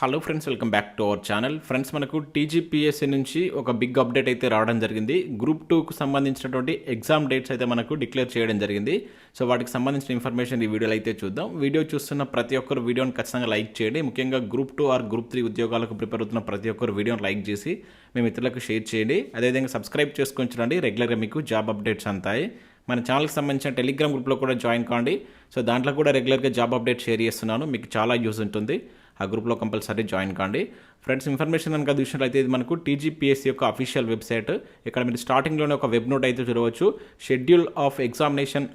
Hello friends welcome back to our channel friends మనకు TGPSC నుంచి ఒక బిగ్ అప్డేట్ అయితే రావడం జరిగింది. గ్రూప్ టూకు సంబంధించినటువంటి ఎగ్జామ్ డేట్స్ అయితే మనకు డిక్లేర్ చేయడం జరిగింది. సో వాటికి సంబంధించిన ఇన్ఫర్మేషన్ ఈ వీడియోలో అయితే చూద్దాం. వీడియో చూస్తున్న ప్రతి ఒక్కరు వీడియోని ఖచ్చితంగా లైక్ చేయండి. ముఖ్యంగా group two or group three ఉద్యోగాలకు ప్రిపేర్ అవుతున్న ప్రతి ఒక్కరు వీడియోని లైక్ చేసి మీ మిత్రులకు షేర్ చేయండి. అదేవిధంగా సబ్స్క్రైబ్ చేసుకొని చూడండి. రెగ్యులర్గా మీకు జాబ్ అప్డేట్స్ అంతాయి. మన ఛానల్కి సంబంధించిన టెలిగ్రామ్ గ్రూప్లో కూడా జాయిన్ కాండి. సో దాంట్లో కూడా రెగ్యులర్గా జాబ్ అప్డేట్ షేర్ చేస్తున్నాను. మీకు చాలా యూజ్ ఉంటుంది. ఆ గ్రూప్లో కంపల్సరీ జాయిన్ కాండి. ఫ్రెండ్స్ ఇన్ఫర్మేషన్ కనుక చూసినట్లయితే ఇది మనకు టీజీపీఎస్సీ యొక్క అఫీషియల్ వెబ్సైట్. ఇక్కడ మీరు స్టార్టింగ్లోనే ఒక వెబ్ నోట్ అయితే చూడవచ్చు. Schedule of examination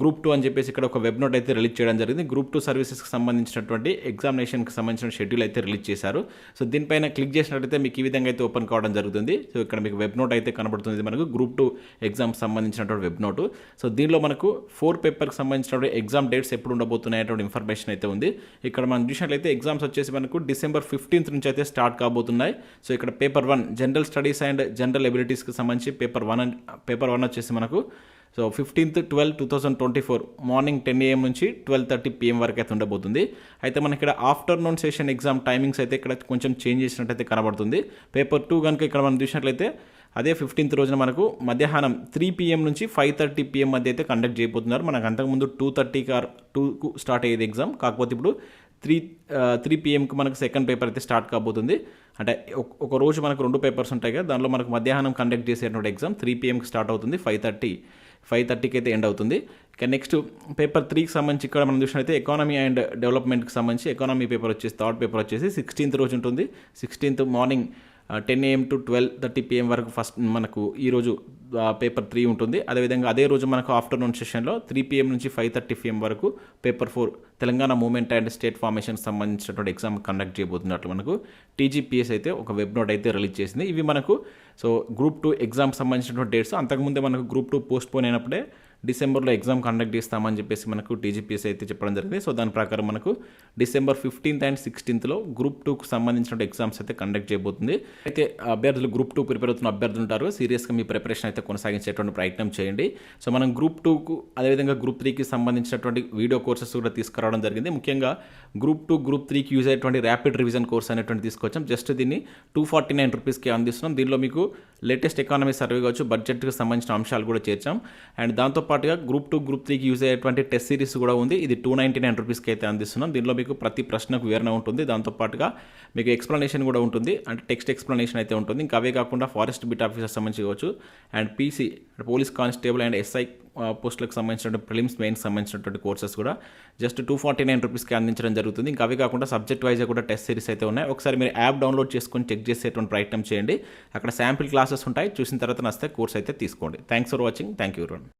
group two అని చెప్పేసి ఇక్కడ ఒక వెబ్ నోట్ అయితే రిలీజ్ చేయడం జరిగింది. గ్రూప్ టూ సర్వీసెస్కి సంబంధించినటువంటి ఎగ్జామినేషన్కి సంబంధించిన షెడ్యూల్ అయితే రిలీజ్ చేశారు. సో దీనిపైన క్లిక్ చేసినట్లయితే మీకు ఈ విధంగా అయితే ఓపెన్ కావడం జరుగుతుంది. సో ఇక్కడ మీకు వెబ్ నోట్ అయితే కనబడుతుంది. మనకు గ్రూప్ టూ ఎగ్జామ్ సంబంధించినటువంటి వెబ్ నోటు. సో దీనిలో మనకు ఫోర్ పేపర్కి సంబంధించినటువంటి ఎగ్జామ్ డేట్స్ ఎప్పుడు ఉండబోతున్నాయటువంటి ఇన్ఫర్మేషన్ అయితే ఉంది. ఇక్కడ మనం చూసినట్లయితే ఎగ్జామ్స్ వచ్చేసి మనకు డిసెంబర్ ఫిఫ్టీన్త్ నుంచి అయితే స్టార్ట్ కాబోతున్నాయి. సో ఇక్కడ paper one general studies and general ఎబిలిటీస్కి సంబంధించి పేపర్ వన్ పేపర్ వన్ వచ్చేసి మనకు so fifteenth twelve two thousand twenty four morning ten AM నుంచి ట్వెల్వ్ థర్టీ పిఎం వరకు అయితే ఉండబోతుంది. అయితే మనకి ఇక్కడ ఆఫ్టర్నూన్ సెషన్ ఎగ్జామ్ టైమింగ్స్ అయితే ఇక్కడ కొంచెం చేంజ్ చేసినట్టయితే కనబడుతుంది. పేపర్ టూ కనుక ఇక్కడ మనం చూసినట్లయితే అదే ఫిఫ్టీన్త్ రోజున మనకు మధ్యాహ్నం త్రీ పిఎం నుంచి ఫైవ్ థర్టీ పిఎం మధ్య అయితే కండక్ట్ చేయబోతున్నారు. మనకు అంతకుముందు టూ థర్టీకి ఆర్ టూకు స్టార్ట్ అయ్యేది ఎగ్జామ్. కాకపోతే ఇప్పుడు త్రీ త్రీ పిఎంకి మనకు సెకండ్ పేపర్ అయితే స్టార్ట్ కాబోతుంది. అంటే ఒక- ఒక రోజు మనకు రెండు పేపర్స్ ఉంటాయి కదా దానిలో మనకు మధ్యాహ్నం కండక్ట్ చేసేటువంటి ఎగ్జామ్ త్రీ పిఎంకి స్టార్ట్ అవుతుంది ఫైవ్ థర్టీ ఫైవ్ థర్టీకి అయితే ఎండ్ అవుతుంది. ఇక నెక్స్ట్ పేపర్ త్రీకి సంబంధించి ఇక్కడ మనం చూసినట్లయితే ఎకానమీ అండ్ డెవలప్మెంట్కి సంబంధించి ఎకానమీ పేపర్ వచ్చేసి థర్డ్ పేపర్ వచ్చేసి సిక్స్టీన్త్ రోజు ఉంటుంది. Sixteenth morning ten AM to twelve thirty PM వరకు ఫస్ట్ మనకు ఈరోజు పేపర్ త్రీ ఉంటుంది. అదేవిధంగా అదే రోజు మనకు ఆఫ్టర్నూన్ సెషన్లో త్రీ పిఎం నుంచి ఫైవ్ థర్టీ పిఎం వరకు paper four Telangana movement and state formation సంబంధించినటువంటి ఎగ్జామ్ కండక్ట్ చేయబోతున్నట్లు మనకు టీజీపీఎస్ అయితే ఒక వెబ్ నోట్ అయితే రిలీజ్ చేసింది. ఇవి మనకు సో గ్రూప్ టూ ఎగ్జామ్ సంబంధించినటువంటి డేట్స్ అంతకుముందే మనకు గ్రూప్ టూ పోస్ట్ పోన్ అయినప్పుడే డిసెంబర్లో ఎగ్జామ్ కండక్ట్ చేస్తామని చెప్పేసి మనకు టీజీపీఎస్ అయితే చెప్పడం జరిగింది. సో దాని ప్రకారం మనకు డిసెంబర్ ఫిఫ్టీన్త్ అండ్ సిక్స్టీన్త్లో గ్రూప్ టూకు సంబంధించిన ఎగ్జామ్స్ అయితే కండక్ట్ చేయబోతుంది. అయితే అభ్యర్థులు గ్రూప్ టూ ప్రిపేర్ అవుతున్న అభ్యర్థులు ఉంటారు. సీరియస్గా మీ ప్రిపరేషన్ అయితే కొనసాగించేటువంటి ప్రయత్నం చేయండి. సో మనం గ్రూప్ టూకు అదేవిధంగా గ్రూప్ త్రీకి సంబంధించినటువంటి వీడియో కోర్సెస్ కూడా తీసుకురావడం జరిగింది. ముఖ్యంగా గ్రూప్ టూ గ్రూప్ త్రీకి యూజ్ అయ్యేటువంటి ర్యాపిడ్ రివిజన్ కోర్స్ అనేటువంటి తీసుకొచ్చాం. జస్ట్ దీన్ని టూ ఫార్టీ నైన్ రూపీస్కి అందిస్తున్నాం. దీనిలో మీకు లేటెస్ట్ ఎకానమీ సర్వే కావచ్చు బడ్జెట్కి సంబంధించిన అంశాలు కూడా చేర్చాం. అండ్ దాంతో పాటుగా గ్రూప్ టూ గ్రూప్ త్రీకి యూజ్ అయ్యేటువంటి టెస్ట్ సిరీస్ కూడా ఉంది. ఇది టూ నైంటీ నైన్ రూపీస్కి అయితే అందిస్తున్నాం. దీనిలో మీకు ప్రతి ప్రశ్నకు వివరణ ఉంటుంది. దాంతోపాటుగా మీకు ఎక్స్ప్లెనేషన్ కూడా ఉంటుంది. అంటే టెక్స్ట్ ఎక్స్ప్లెనేషన్ అయితే ఉంటుంది. ఇంకా అవే కాకుండా ఫారెస్ట్ బిట్ ఆఫీసర్ సంబంధించి కావచ్చు. And PC police constable and SI పోస్టులకు సంబంధించినటువంటి ప్రిలిమ్స్ మెయిన్ సంబంధించినటువంటి కోర్సెస్ కూడా జస్ట్ టూ ఫార్టీ నైన్ రూపీస్కి అందించడం జరుగుతుంది. ఇంకా అవే కాకుండా సబ్జెక్ట్ వైజ్ కూడా టెస్ట్ సిరీస్ అయితే ఉన్నాయి. ఒకసారి మీరు యాప్ డౌన్లోడ్ చేసుకొని చెక్ చేసేటువంటి ప్రయత్నం చేయండి. అక్కడ శాంపిల్ క్లాసెస్ ఉంటాయి. చూసిన తర్వాత నస్తే కోర్స్ అయితే తీసుకోండి. Thanks for watching thank you